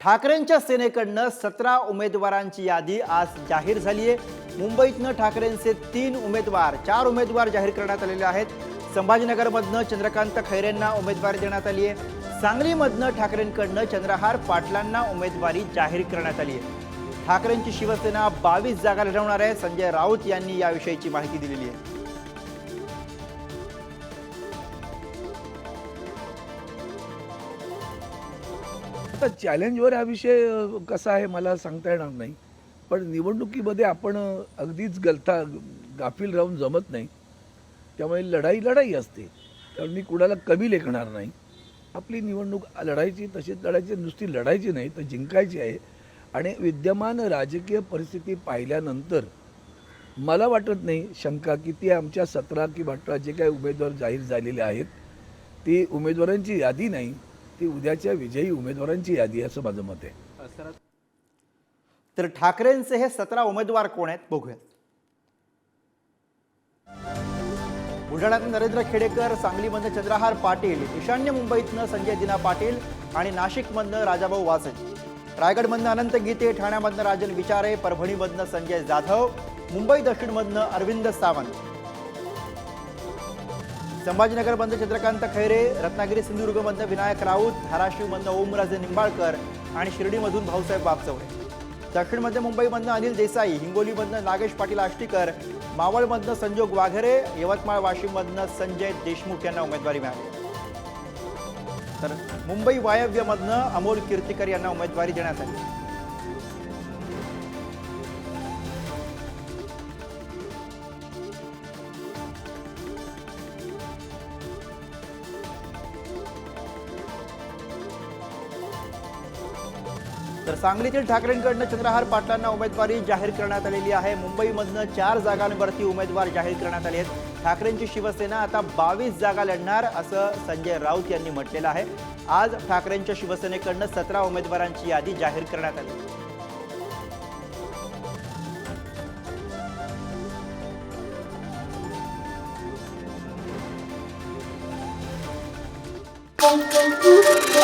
ठाकरेंच्या सेनेकडनं सतरा उमेदवारांची यादी आज जाहीर झाली आहे. मुंबईतनं ठाकरेंचे तीन उमेदवार चार उमेदवार जाहीर करण्यात आलेले आहेत. संभाजीनगरमधनं चंद्रकांत खैरेंना उमेदवारी देण्यात आली आहे. सांगलीमधनं ठाकरेंकडनं चंद्रहार पाटलांना उमेदवारी जाहीर करण्यात आली आहे. ठाकरेंची शिवसेना बावीस जागा लढवणार आहे. संजय राऊत यांनी याविषयीची माहिती दिलेली आहे. आता चॅलेंजवर हा विषय कसा आहे मला सांगता येणार नाही. पण निवडणुकीमध्ये आपण अगदीच गलता गाफील राहून जमत नाही. त्यामुळे लढाई लढाई असते. त्यामुळे मी कुणाला कमी लेखणार नाही. आपली निवडणूक लढायची तशीच लढायची नुसती लढायची नाही तर जिंकायची आहे. आणि विद्यमान राजकीय परिस्थिती पाहिल्यानंतर मला वाटत नाही शंका की ती आमच्या सतरा किंवा अठरा जे काही उमेदवार जाहीर झालेले आहेत ती उमेदवारांची यादी नाही. ती उद्याच्या विजयी उमेदवारांची यादी असं माझं मत आहे. तर ठाकरेंचे हे सतरा उमेदवार कोण आहेत बघूयात. बुलढाण्यातून नरेंद्र खेडेकर सांगलीमधनं चंद्रहार पाटील ईशान्य मुंबईतनं संजय दिना पाटील आणि नाशिकमधनं राजाभाऊ वासे रायगडमधनं अनंत गीते ठाण्यामधनं राजन विचारे परभणीमधनं संजय जाधव मुंबई दक्षिणमधनं अरविंद सावंत. संभाजीनगरमधनं चंद्रकांत खैरे रत्नागिरी सिंधुदुर्गमधनं विनायक राऊत धाराशिवमधनं ओमराजे निंबाळकर आणि शिर्डीमधून भाऊसाहेब वागचौरे दक्षिणमध्य मुंबईमधनं अनिल देसाई हिंगोलीमधनं नागेश पाटील आष्टीकर मावळमधनं संजोग वाघरे यवतमाळ वाशिममधनं संजय देशमुख यांना उमेदवारी मिळाली. तर मुंबई वायव्यमधनं अमोल कीर्तिकर यांना उमेदवारी देण्यात आली. तर सांगलीतील ठाकरेंकडनं चंद्रहार पाटलांना उमेदवारी जाहीर करण्यात आलेली आहे. मुंबईमधनं चार जागांवरती उमेदवार जाहीर करण्यात आले आहेत. ठाकरेंची शिवसेना आता बावीस जागा लढणार असं संजय राऊत यांनी म्हटलेलं आहे. आज ठाकरेंच्या शिवसेनेकडनं सतरा उमेदवारांची यादी जाहीर करण्यात आली. Thank you.